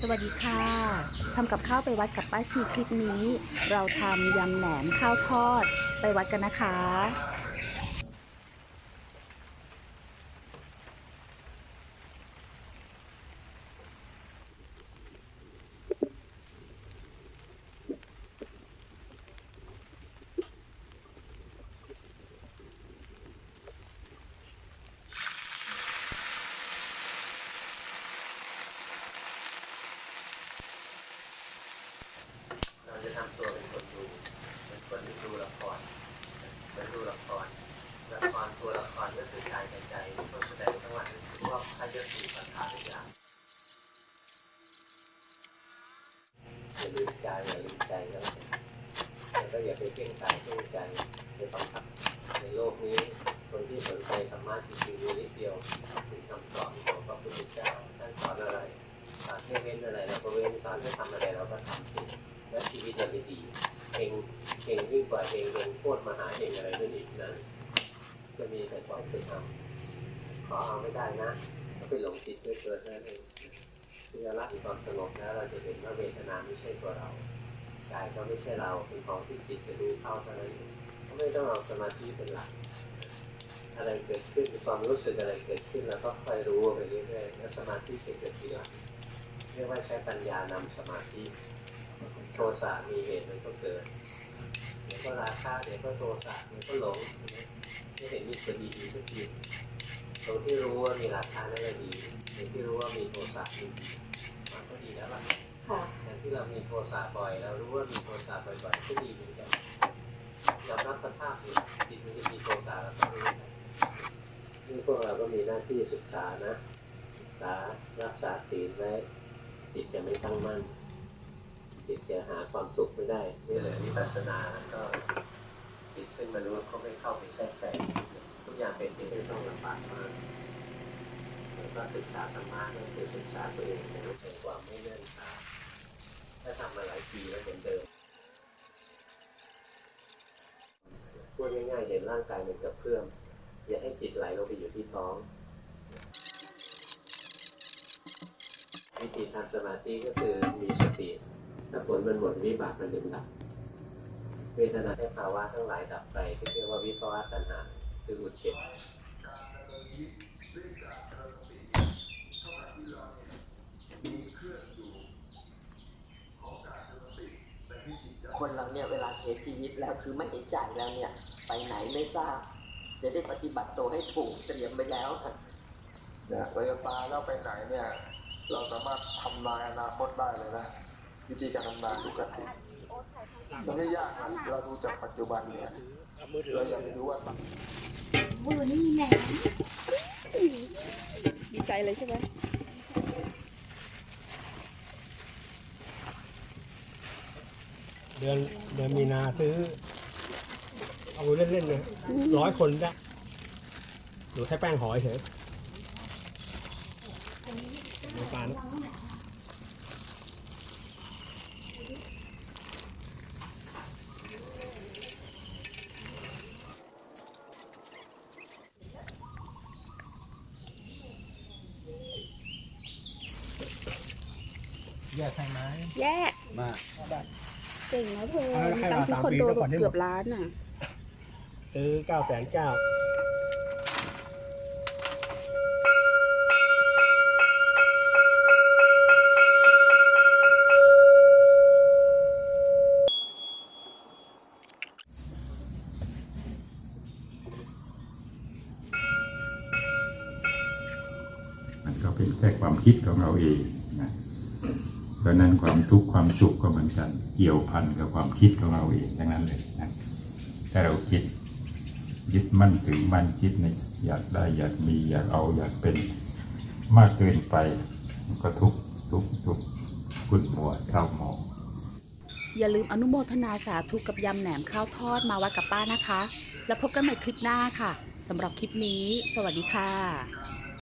สวัสดีค่ะ ทำกับข้าวไปวัดกับป้าชีคลิปนี้ เราทำยำแหนมข้าวทอดไปวัดกันนะคะ เราจะทำตัวเป็นคนดู เป็นคนที่ดูละครเป็นดูละคร ละครตัวละครก็คือกายกับใจคนแสดงทั้งวันคือพวกพายสีปัญหาทุกอย่าง อย่าลืมกายอย่าลืมใจแล้วก็อย่าไปเพ่งกายเพ่งใจไปบังคับในโลกนี้คนที่สนใจธรรมะจริงๆมีนิดเดียวคือคำสอนของพระพุทธเจ้าท่านสอนอะไรสอนให้เว้นอะไรเราก็เว้นสอนให้ทำอะไรเราก็ทำสิและชีวิตเราจะดีเองเองยิ่งกว่าเองเองโคตรมหาเองอะไรนั่นอีกนั้นจะมีแต่ความเป็นธรรมขอเอาไม่ได้นะก็ไปหลงติดด้วยตัวนั่นเอง เราละถึงความสงบแล้วเราจะเห็นว่าเวทนาไม่ใช่ตัวเรากายก็ไม่ใช่เราเป็นของที่จิตจะดูเข้าเท่านั้นก็ไม่ต้องเอาสมาธิเป็นหลักอะไรเกิดขึ้นความรู้สึกอะไรเกิดขึ้นแล้วก็ค่อยรู้ไปเรื่อยๆแล้วสมาธิจะเกิดทีหลังเรียกว่าใช้ปัญญานำสมาธิโทสะมีเหตุมันก็เกิดเดี๋ยวก็ราคะเดี๋ยวก็โทสะเดี๋ยวก็หลงไม่เห็นมีจะดีดีสักที ตรงที่รู้ว่ามีราคะนั่นแหละดีตรงที่รู้ว่ามีโทสะนี่ดีมันก็ดีแล้วล่ะค่ะแต่ที่เรามีโทสะบ่อยเรารู้ว่ามีโทสะบ่อยๆก็ดีเหมือนกันยอมรับสภาพอยู่จิตมันจะมีโทสะแล้วก็รู้นะนี่พวกเราก็มีหน้าที่ศึกษานะศึกษารักษาศีลไว้จิตจะไม่ตั้งมั่นจิตจะหาความสุขไม่ได้นี่เลยวิปัสสนาก็จิตซึ่งมันรู้ว่าเขาไม่เข้าไปแทรกแซงทุกอ ย่างเป็นไปได้ต้องลำบากมากแล้วก็ศึกษาธรรมะก็คือศึกษาตัวเองในรูปแห่งความไม่เนื่องช้าถ้าทำมาหลายปีแล้วเหมือนเดิมพูดง่ายๆเห็นร่างกายมันกระเพื่อมอย่าให้จิตไหลลงไปอยู่ที่ท้องวิธีทำสมาธิก็คือมีสติถ้าผลมันหมดวิบากมันดึงดับเวทนาให้ภาวะทั้งหลายดับไปที่เรียกว่าวิภาวะตัณหาคืออุเฉท คนเราเนี่ยเวลาเสียชีวิตแล้วคือไม่เห็นใจแล้วเนี่ย ไปไหนไม่ทราบจะได้ปฏิบัติตัวให้ถูกเตรียมไปแล้วครับเนี่ยเราจะตายแล้วไปไหนเนี่ย เราสามารถทำนายอนาคตได้เลยนะวิธีการทำนายทุกอาทิตย์มันไม่ยากนะเราดูจากปัจจุบันเนี่ยเราอยากจะดูว่ามือนี่แหนมดีใจเลยใช่ไหม เดือนเดือนมีนาซื้อ เอาเล่นๆเลยร้อยคนได้หรือแค่แป้งหอยเฉยน้ำตาลแยกให้ไหมแยกมา เก่งนะเธอเอาให้ตังเราค์ที่สามคอนปีโดแล้วก่อนที่หมดเกือบล้านอะ ซื้อเก้าแสนเก้ามันก็เป็นแค่ความคิดของเราเองนะ เพราะนั้นความทุกข์ความสุขก็เหมือนกัน เกี่ยวพันกับความคิดของเราเองทั้งนั้นเลยนะถ้าเราคิดยึดมั่นถือมั่นคิดในอยากได้อยากมีอยากเอาอยากเป็นมากเกินไปก็ทุกข์ทุกข์ทุกข์ขุ่นมัวเศร้าหมองอย่าลืมอนุโมทนาสาธุกับยำแหนมข้าวทอดมาวัดกับป้านะคะ แล้วพบกันใหม่คลิปหน้าค่ะสำหรับคลิปนี้ สวัสดีค่ะ